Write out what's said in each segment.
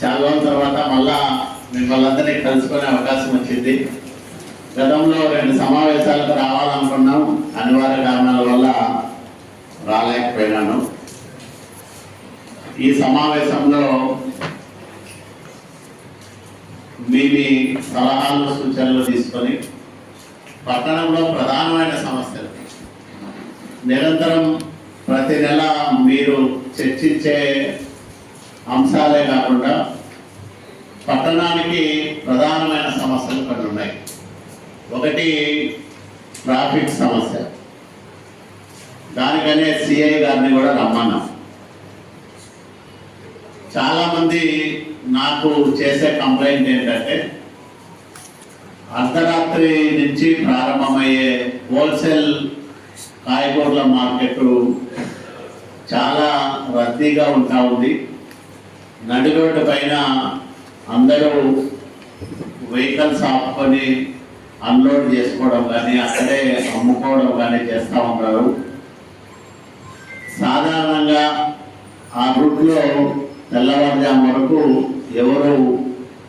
చాలా రోజుల తర్వాత మళ్ళా మిమ్మల్ని అందరినీ కలుసుకునే అవకాశం వచ్చింది. గతంలో రెండు సమావేశాలకు రావాలనుకున్నాం. అనివార్య కారణాల వల్ల రాలేకపోయినాను. ఈ సమావేశంలో మీ మీ సలహాలు సూచనలు తీసుకొని పట్టణంలో ప్రధానమైన సమస్యలు. నిరంతరం ప్రతి నెల మీరు చర్చించే అంశాలే కాకుండా పట్టణానికి ప్రధానమైన సమస్యలు కొన్ని ఉన్నాయి. ఒకటి ట్రాఫిక్ సమస్య. దానికనే సిఐ గారిని కూడా రమ్మన్నాం. చాలామంది నాకు చేసే కంప్లైంట్ ఏంటంటే అర్ధరాత్రి నుంచి ప్రారంభమయ్యే హోల్సేల్ కాయగూరల మార్కెట్ చాలా రద్దీగా ఉంటా ఉంది. నడి రోడ్డు పైన అందరూ వెహికల్స్ ఆపుకొని అన్లోడ్ చేసుకోవడం కానీ అక్కడే అమ్ముకోవడం కానీ చేస్తూ ఉంటారు సాధారణంగా ఆ రూట్లో తెల్లవారుజాము వరకు ఎవరు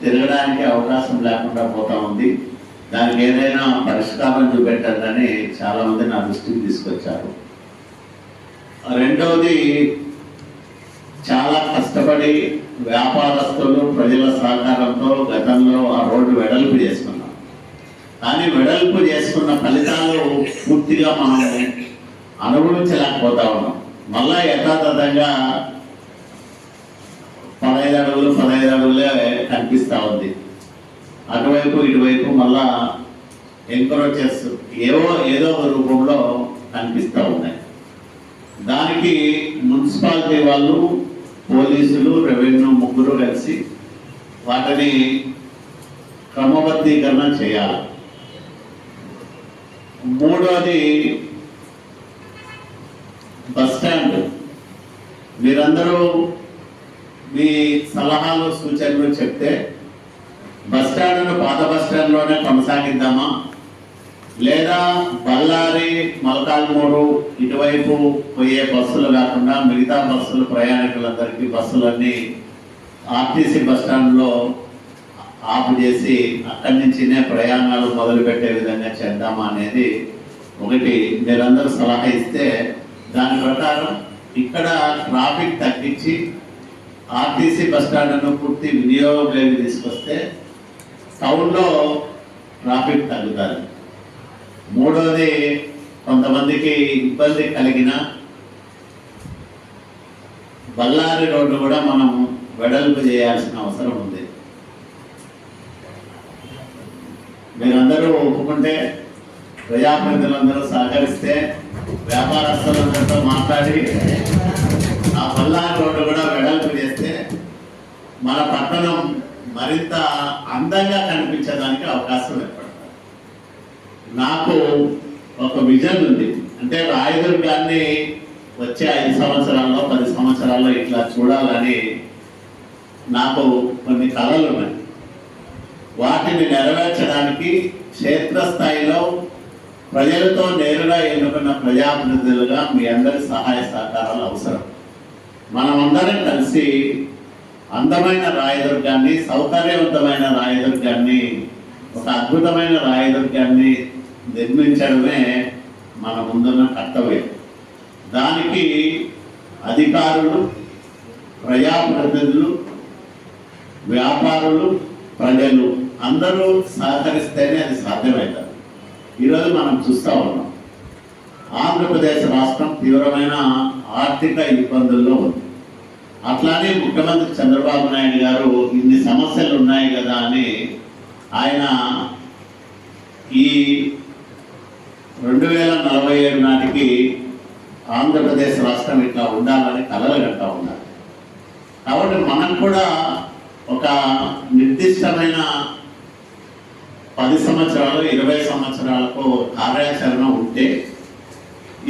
తిరగడానికి అవకాశం లేకుండా పోతా ఉంది. దానికి ఏదైనా పరిష్కారం చూపెట్టాలని చాలామంది నా దృష్టికి తీసుకొచ్చారు. రెండవది చాలా కష్టపడి వ్యాపారస్తులు ప్రజల సహకారంతో గతంలో ఆ రోడ్డు వెడల్పు చేసుకున్నాం. కానీ వెడల్పు చేసుకున్న ఫలితాలు పూర్తిగా మనం అనుభవించలేకపోతా ఉన్నాం. మళ్ళా యథాతథంగా పదహైదు అడుగులు పదహైదు అడుగులే కనిపిస్తూ ఉంది. అటువైపు ఇటువైపు మళ్ళా ఎంకరేజెస్ ఏవో ఏదో ఒక రూపంలో కనిపిస్తూ ఉన్నాయి. దానికి మున్సిపాలిటీ వాళ్ళు పోలీసులు రెవెన్యూ ముగ్గురు కలిసి వాటిని క్రమబద్ధీకరణ చేయాలి. మూడోది బస్ స్టాండ్. మీరందరూ మీ సలహాలు సూచనలు చెప్తే బస్ స్టాండ్ను పాత బస్ స్టాండ్లోనే కొనసాగిద్దామా? లేదా బళ్ళారి మలకాల్మూరు ఇటువైపు పోయే బస్సులు కాకుండా మిగతా బస్సులు ప్రయాణికులందరికీ బస్సులన్నీ ఆర్టీసీ బస్టాండ్లో ఆపు చేసి అక్కడి నుంచినే ప్రయాణాలు మొదలుపెట్టే విధంగా చేద్దామా అనేది ఒకటి. మీరందరూ సలహా ఇస్తే దాని ప్రకారం ఇక్కడ ట్రాఫిక్ తగ్గించి ఆర్టీసీ బస్ స్టాండ్ను పూర్తి వినియోగంలోకి తీసుకొస్తే టౌన్లో ట్రాఫిక్ తగ్గుతుంది. మూడోది కొంతమందికి ఇబ్బంది కలిగిన బళ్ళారి రోడ్డు కూడా మనం వెడల్పు చేయాల్సిన అవసరం ఉంది. మీరందరూ ఒప్పుకుంటే ప్రజాప్రతినిధులందరూ సహకరిస్తే వ్యాపారస్తులందరితో మాట్లాడి ఆ బళ్ళారి రోడ్డు కూడా వెడల్పు చేస్తే మన పట్టణం మరింత అందంగా కనిపించడానికి అవకాశం ఉంది నాకు ఒక విజన్ ఉంది. అంటే రాయదుర్గాన్ని వచ్చే ఐదు సంవత్సరాల్లో పది సంవత్సరాల్లో ఇట్లా చూడాలని నాకు కొన్ని కళలు ఉన్నాయి. వాటిని నెరవేర్చడానికి క్షేత్రస్థాయిలో ప్రజలతో నేరుగా ఎన్నుకున్న ప్రజాప్రతినిధులుగా మీ అందరి సహాయ సహకారాలు అవసరం. మనమందరం కలిసి అందమైన రాయదుర్గాన్ని సౌకర్యవంతమైన రాయదుర్గాన్ని ఒక అద్భుతమైన రాయదుర్గాన్ని నిర్మించడమే మన ముందున్న కర్తవ్యం. దానికి అధికారులు ప్రజాప్రతినిధులు వ్యాపారులు ప్రజలు అందరూ సహకరిస్తేనే అది సాధ్యమవుతుంది ఈరోజు మనం చూస్తూ ఉన్నాం. ఆంధ్రప్రదేశ్ రాష్ట్రం తీవ్రమైన ఆర్థిక ఇబ్బందుల్లో ఉంది. అట్లానే ముఖ్యమంత్రి చంద్రబాబు నాయుడు గారు ఇన్ని సమస్యలు ఉన్నాయి కదా అని ఆయన ఈ రెండు వేల నలభై ఏడు నాటికి ఆంధ్రప్రదేశ్ రాష్ట్రం ఇట్లా ఉండాలని కలలు కట్టా ఉన్నారు. కాబట్టి మనం కూడా ఒక నిర్దిష్టమైన పది సంవత్సరాలు ఇరవై సంవత్సరాలకు కార్యాచరణ ఉంటే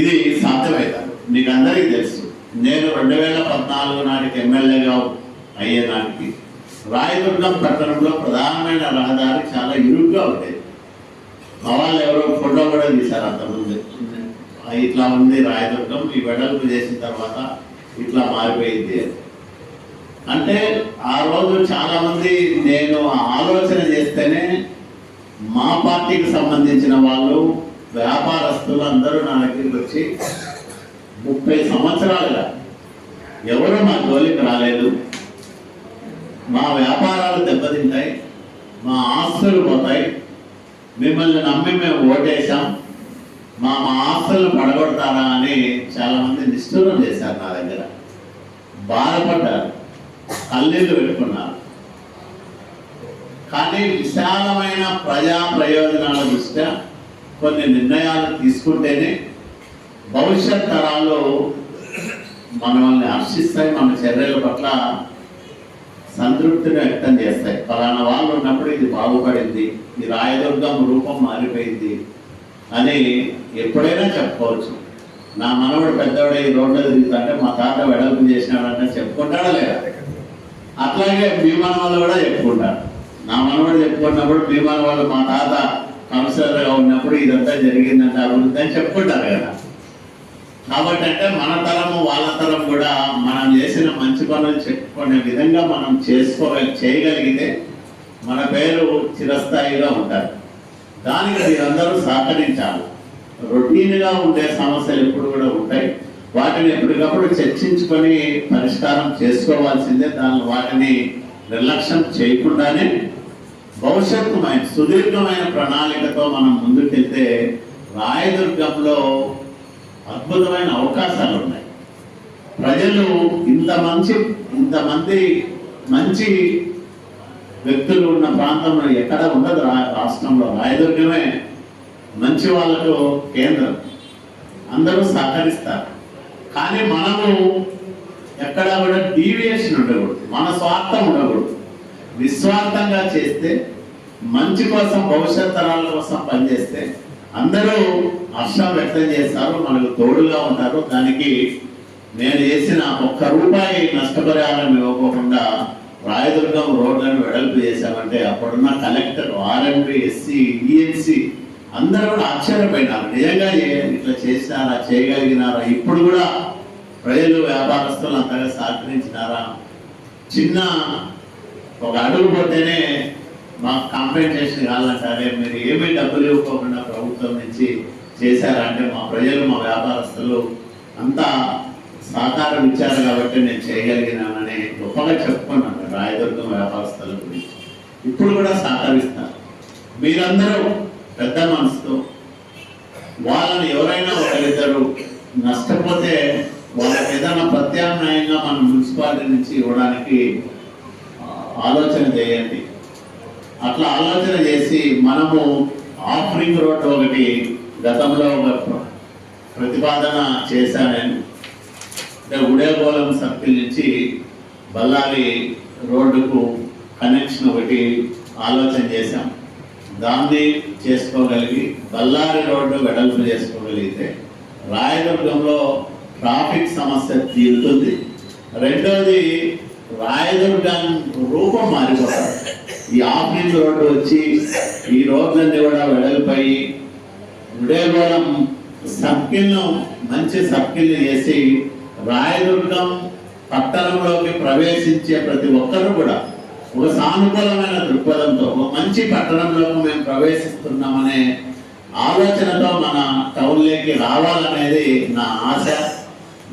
ఇది సాధ్యమవుతుంది మీకు అందరికీ తెలుసు. నేను రెండు వేల పద్నాలుగు నాటికి ఎమ్మెల్యేగా అయ్యే నాటికి రాయదుర్గం పట్టణంలో ప్రధానమైన రహదారి చాలా ఇరుగ్గా ఉండేది మా వాళ్ళు ఎవరో ఫోటో కూడా తీశారు అంతకుముందు. ఇట్లా ఉంది రాయదుర్గం. ఈ వెడల్పు చేసిన తర్వాత ఇట్లా మారిపోయింది. అంటే ఆ రోజు చాలా మంది నేను ఆలోచన చేస్తేనే మా పార్టీకి సంబంధించిన వాళ్ళు వ్యాపారస్తులు అందరూ నా దగ్గరికి వచ్చి ముప్పై సంవత్సరాలుగా ఎవరు మా జోలికి రాలేదు? మా వ్యాపారాలు దెబ్బతింటాయి మా ఆస్తులు పోతాయి మిమ్మల్ని నమ్మి మేము ఓటేశాం. మా మా ఆస్తులను పడగొడతారా అని చాలామంది నిష్ఠూరం చేశారు నా దగ్గర. బాధపడ్డారు. కన్నీళ్ళు పెట్టుకున్నారు. కానీ విశాలమైన ప్రజా ప్రయోజనాల దృష్ట్యా కొన్ని నిర్ణయాలు తీసుకుంటేనే భవిష్యత్ తరాలు మనల్ని హర్షిస్తాయి మన చర్యల పట్ల సంతృప్తిని వ్యక్తం చేస్తాయి. ఫలానా వాళ్ళు ఉన్నప్పుడు ఇది బాగుపడింది ఈ రాయదుర్గం రూపం మారిపోయింది అని ఎప్పుడైనా చెప్పుకోవచ్చు. నా మనవడు పెద్దవాడు ఈ రోడ్లో తిరుగుతుంటే మా తాత వెడల్పు చేసినాడంటే చెప్పుకుంటాడా లేదా? అట్లాగే మీ మనవాళ్ళు కూడా చెప్పుకుంటారు. నా మనవాడు చెప్పుకున్నప్పుడు మీ మనవాళ్ళు మా తాత కౌన్సిలర్గా ఉన్నప్పుడు ఇదంతా జరిగిందంటే అభివృద్ధి అని చెప్పుకుంటారు కదా. కాబట్టి అంటే మన తరము వాళ్ళ తరం కూడా మనం చేసిన మంచి పనులు చెప్పుకునే విధంగా మనం చేసుకో చేయగలిగితే మన పేరు చిరస్థాయిగా ఉంటారు. దానికి మీరందరూ సహకరించాలి. రొటీన్గా ఉండే సమస్యలు ఎప్పుడు కూడా ఉంటాయి. వాటిని ఎప్పటికప్పుడు చర్చించుకొని పరిష్కారం చేసుకోవాల్సిందే. దాని వాటిని నిర్లక్ష్యం చేయకుండానే భవిష్యత్తుమైన సుదీర్ఘమైన ప్రణాళికతో మనం ముందుకెళ్తే రాయదుర్గంలో అద్భుతమైన అవకాశాలు ఉన్నాయి ప్రజలు ఇంత మంచి ఇంతమంది మంచి వ్యక్తులు ఉన్న ప్రాంతంలో ఎక్కడ ఉండదు రా- రాష్ట్రంలో. రాయదుర్గమే మంచి వాళ్ళకు కేంద్రం. అందరూ సహకరిస్తారు. కానీ మనము ఎక్కడ కూడా డీవియేషన్ ఉండకూడదు. మన స్వార్థం ఉండకూడదు. నిస్వార్థంగా చేస్తే మంచి కోసం భవిష్యత్ తరాల కోసం పనిచేస్తే అందరూ హర్షం వ్యక్తం చేస్తారు మనకు తోడుగా ఉంటారు. దానికి నేను చేసిన ఒక్క రూపాయి నష్టపరిహారం ఇవ్వకుండా రాయదుర్గం రోడ్లను వెడల్పు చేశామంటే అప్పుడున్న కలెక్టర్ ఆర్ఎంపీ ఎస్సీ ఈఎన్సీ అందరూ కూడా ఆశ్చర్యపోయినారు. నిజంగా ఇట్లా చేసినారా చేయగలిగినారా? ఇప్పుడు కూడా ప్రజలు వ్యాపారస్తులు అంతగా సహకరించినారా? చిన్న ఒక అడుగు పోతేనే మాకు కాంపెన్సేషన్ కావాలంటారే మీరు ఏమీ డబ్బులు ఇవ్వకుండా ప్రభుత్వం నుంచి చేశారా? అంటే మా ప్రజలు మా వ్యాపారస్తులు అంతా సహకారం ఇచ్చారు కాబట్టి నేను చేయగలిగినానని గొప్పగా చెప్పుకున్నాను రాయదుర్గం వ్యాపారస్తుల గురించి. ఇప్పుడు కూడా సహకరిస్తారు. మీరందరూ పెద్ద మనసుతో వాళ్ళని ఎవరైనా ఒకరిద్దరు నష్టపోతే వాళ్ళకి ఏదైనా ప్రత్యామ్నాయంగా మన మున్సిపాలిటీ నుంచి ఇవ్వడానికి ఆలోచన చేయండి. అట్లా ఆలోచన చేసి మనము ఆఫరింగ్ రోడ్ ఒకటి గతంలో ఒక ప్రతిపాదన చేశాను. నేను అంటే ఉడేగోళం సర్కిల్ నుంచి బళ్ళారి రోడ్డుకు కనెక్షన్ ఒకటి ఆలోచన చేశాం. దాన్ని చేసుకోగలిగి బళ్ళారి రోడ్డు వెడల్పు చేసుకోగలిగితే రాయదుర్గంలో ట్రాఫిక్ సమస్య తీరుతుంది. రెండవది రాయదుర్గం రూపం మారిపోతుంది ఈ ఆఫీస్ రోడ్డు వచ్చి ఈ రోడ్లన్నీ కూడా వెడల్పై ఉదయగూడెం సర్కిల్ను మంచి సర్కిల్ చేసి రాయదుర్గం పట్టణంలోకి ప్రవేశించే ప్రతి ఒక్కరూ కూడా ఒక సానుకూలమైన దృక్పథంతో ఒక మంచి పట్టణంలోకి మేము ప్రవేశిస్తున్నామనే ఆలోచనతో మన టౌన్లోకి రావాలనేది నా ఆశ.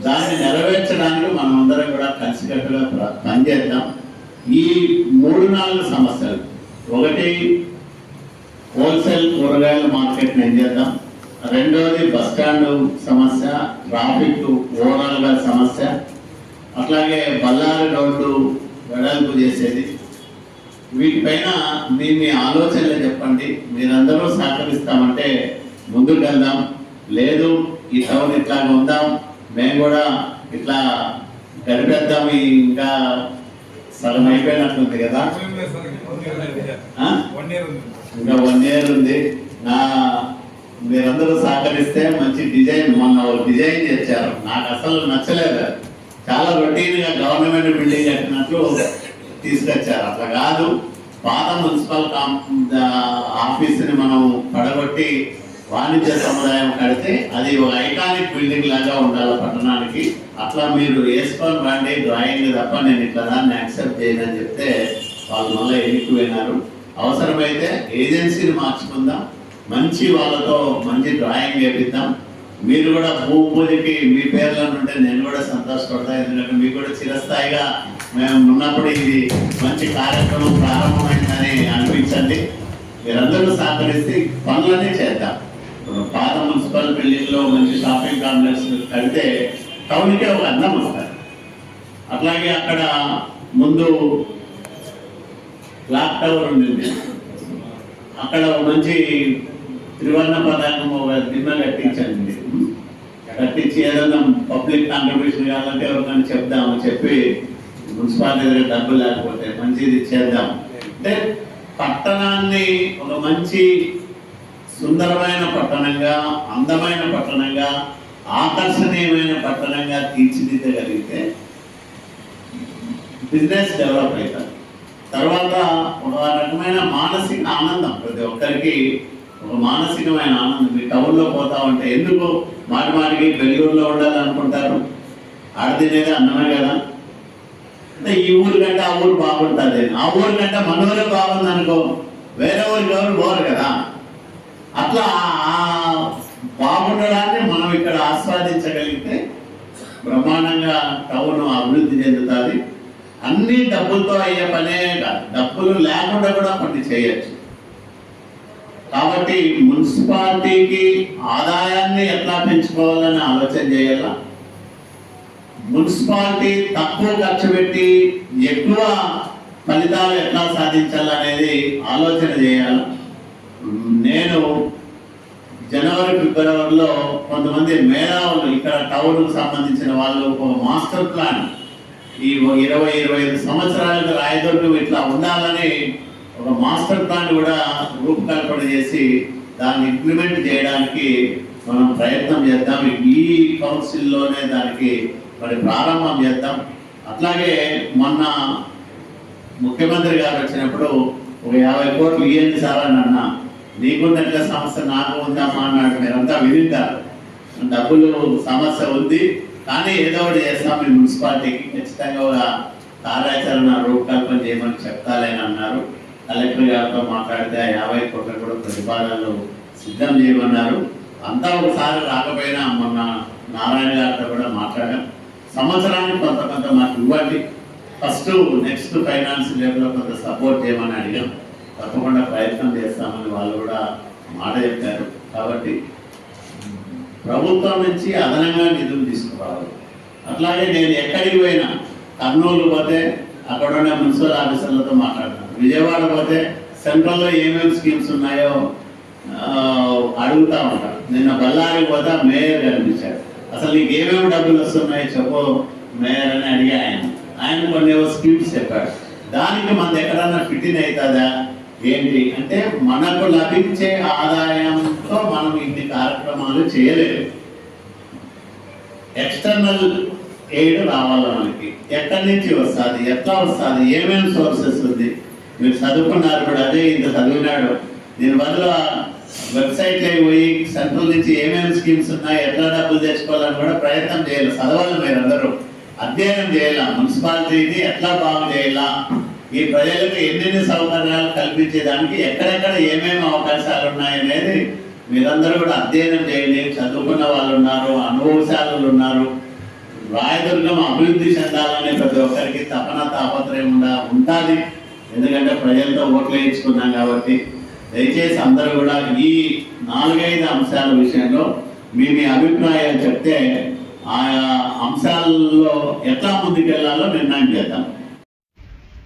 దాన్ని నెరవేర్చడానికి మనం అందరం కూడా కలిసికట్టుగా పనిచేద్దాం. ఈ మూడు నాలుగు సమస్యలు. ఒకటి హోల్సేల్ కూరగాయల మార్కెట్ ఏం చేద్దాం? రెండవది బస్ సమస్య ట్రాఫిక్ ఓవరాల్గా సమస్య. అట్లాగే బళ్ళారి రోడ్డు వెడల్పు చేసేది. వీటిపైన మీ మీ ఆలోచనలు చెప్పండి. మీరందరూ సహకరిస్తామంటే ముందుకు వెళ్దాం. లేదు ఈ టౌన్ ఇట్లాగా ఉందాం. మేము కూడా ఇట్లా గడిపేద్దాం. ఇంకా సగం అయిపోయినట్టుంది కదా? వన్ ఇయర్ ఇంకా వన్ ఇయర్ ఉంది. నా మీరందరూ సహకరిస్తే మంచి డిజైన్ మొన్న వాళ్ళు డిజైన్ చేశారు. నాకు అసలు నచ్చలేదు. చాలా రొటీన్గా గవర్నమెంట్ బిల్డింగ్ కట్టినట్లు తీసుకొచ్చారు. అట్లా కాదు. పాత మున్సిపల్ కాం- మనం పడగొట్టి వాణిజ్య సముదాయం కడితే అది ఒక ఐకానిక్ బిల్డింగ్ లాగా ఉండాలి పట్టణానికి. అట్లా మీరు వేసుకొని రండి డ్రాయింగ్ తప్ప నేను ఇట్లా దాన్ని యాక్సెప్ట్ చేయనని చెప్తే వాళ్ళు మళ్ళీ ఎన్నికపోయినారు అవసరమైతే ఏజెన్సీని మార్చుకుందాం. మంచి వాళ్ళతో మంచి డ్రాయింగ్ వేపిద్దాం. మీరు కూడా భూ పూజకి మీ పేర్లో ఉంటే నేను కూడా సంతోషపడతా ఎందుకంటే మీకు కూడా చిరస్థాయిగా మేము ఉన్నప్పుడు ఇది మంచి కార్యక్రమం ప్రారంభమైందని అనిపించండి. మీరందరూ సహకరిస్తే పనులన్నీ చేద్దాం. పాత మున్సిపల్ బిల్డింగ్లో మంచి షాపింగ్ కాంప్లెక్స్ కడితే టౌన్కే ఒక అందం వస్తారు అట్లాగే అక్కడ ముందు క్లాక్ టవర్ ఉండింది. అక్కడ ఒక మంచి త్రివర్ణ పతాకం ఒక దిమ్మ కట్టించండి. కట్టించి ఏదన్నా పబ్లిక్ కాంట్రిబ్యూషన్ కావాలంటే ఎవరికైనా చెప్దాము చెప్పి మున్సిపాలిటీ దగ్గర డబ్బు లేకపోతే మంచిది చేద్దాం. అంటే పట్టణాన్ని ఒక మంచి సుందరమైన పట్టణంగా అందమైన పట్టణంగా ఆకర్షణీయమైన పట్టణంగా తీర్చిదిద్దగలిగితే బిజినెస్ డెవలప్ అవుతారు. తర్వాత ఒక రకమైన మానసిక ఆనందం ప్రతి ఒక్కరికి ఒక మానసికమైన ఆనందం. మీ టౌన్లో పోతా ఉంటే ఎందుకు మాటి మాటికి బెంగళూరులో ఉండాలనుకుంటారు? ఆడదినేది అన్నమే కదా. అంటే ఈ ఊరు కంటే ఆ ఊరు బాగుంటుంది. ఆ ఊరు కంటే మన ఊరే బాగుంది అనుకో వేరే ఊరికి ఎవరు పోరు కదా. అట్లా బాగుండడాన్ని మనం ఇక్కడ ఆస్వాదించగలిగితే బ్రహ్మాండంగా టౌన్ అభివృద్ధి చెందుతుంది. అన్ని డబ్బులతో అయ్యే పనే కాదు. డబ్బులు లేకుండా కూడా కొన్ని చేయొచ్చు. కాబట్టి మున్సిపాలిటీకి ఆదాయాన్ని ఎట్లా పెంచుకోవాలని ఆలోచన చేయాలా మున్సిపాలిటీ తక్కువ ఖర్చు పెట్టి ఎక్కువ ఫలితాలు ఎట్లా సాధించాలనేది ఆలోచన చేయాలి. నేను జనవరి ఫిబ్రవరిలో కొంతమంది మేధావులు ఇక్కడ టౌన్కు సంబంధించిన వాళ్ళు ఒక మాస్టర్ ప్లాన్. ఈ ఇరవై ఇరవై ఐదు సంవత్సరాలకు రాయదుర్గం ఇట్లా ఉండాలని ఒక మాస్టర్ ప్లాన్ కూడా రూపకల్పన చేసి దాన్ని ఇంప్లిమెంట్ చేయడానికి మనం ప్రయత్నం చేద్దాం. ఈ కౌన్సిల్లోనే దానికి మరి ప్రారంభం చేద్దాం. అట్లాగే మొన్న ముఖ్యమంత్రి గారు వచ్చినప్పుడు ఒక యాభై కోట్లు ఇవ్వండి సార్ అని అన్నా. నీకున్నట్ల సమస్య నాకు ఉందమ్మా అన్నాడు మీరంతా వినింటారు డబ్బులు సమస్య ఉంది. కానీ ఏదో ఒకటి చేస్తాం. మీ మున్సిపాలిటీకి ఖచ్చితంగా ఒక కార్యాచరణ రూపకల్పన చేయమని చెప్తాలేని అన్నారు. కలెక్టర్ గారితో మాట్లాడితే ఆ యాభై కోట్ల కూడా ప్రతిపాదనలు సిద్ధం చేయమన్నారు. అంతా ఒకసారి రాకపోయినా మొన్న నారాయణ గారితో కూడా మాట్లాడాం. సంవత్సరానికి కొంత కొంత మాకు ఇవ్వండి. ఫస్ట్ నెక్స్ట్ ఫైనాన్స్ లెవెల్లో కొంత సపోర్ట్ చేయమని అడిగాం. తప్పకుండా ప్రయత్నం చేస్తామని వాళ్ళు కూడా మాట చెప్పారు. కాబట్టి ప్రభుత్వం నుంచి అదనంగా నిధులు తీసుకురావాలి. అట్లాగే నేను ఎక్కడికి పోయినా కర్నూలు పోతే అక్కడ ఉన్న మున్సిపల్ ఆఫీసర్లతో మాట్లాడతాను. విజయవాడ పోతే సెంట్రల్లో ఏమేమి స్కీమ్స్ ఉన్నాయో అడుగుతా ఉంటాను. నిన్న బళ్ళారి పోతే మేయర్ కనిపించాడు. అసలు నీకు ఏమేమి డబ్బులు వస్తున్నాయో చెప్పు మేయర్ అని అడిగా ఆయన. ఆయన కొన్ని స్కీమ్స్ చెప్పాడు. దానికి మన ఎక్కడన్నా ఫిట్టిన్ అవుతుందా? ఏంటి? అంటే మనకు లభించే ఆదాయంతో మనం ఇన్ని కార్యక్రమాలు చేయలేము. ఎక్స్టర్నల్ ఎయిడ్ రావాలి మనకి. ఎక్కడి నుంచి వస్తుంది? ఎట్లా వస్తుంది? ఏమేమి సోర్సెస్ ఉంది? మీరు చదువుకున్నారు కూడా అదే ఇంత చదివినాడు. దీని బదులు వెబ్సైట్లోకి పోయి సెంట్రల్ నుంచి ఏమేమి స్కీమ్స్ ఉన్నాయి? ఎట్లా డబ్బులు తెచ్చుకోవాలని కూడా ప్రయత్నం చేయాలి. చదవాలి మీరు అందరూ. అధ్యయనం చేయాల. మున్సిపాలిటీని ఎట్లా బాగు చేయాలా? ఈ ప్రజలకు ఎన్నెన్ని సౌకర్యాలు కల్పించేదానికి ఎక్కడెక్కడ ఏమేమి అవకాశాలు ఉన్నాయనేది మీరందరూ కూడా అధ్యయనం చేయండి. చదువుకున్న వాళ్ళు ఉన్నారు అనుభవశాలు ఉన్నారు. రాయదుర్గం అభివృద్ధి చెందాలనే ప్రతి ఒక్కరికి తపన తాపత్రయం ఉంటుంది ఎందుకంటే ప్రజలతో ఓట్లు వేయించుకున్నాం కాబట్టి. దయచేసి అందరూ కూడా ఈ నాలుగైదు అంశాల విషయంలో మీ మీ అభిప్రాయాలు చెప్తే ఆయా అంశాల్లో ఎట్లా ముందుకెళ్ళాలో నిర్ణయం చేద్దాం.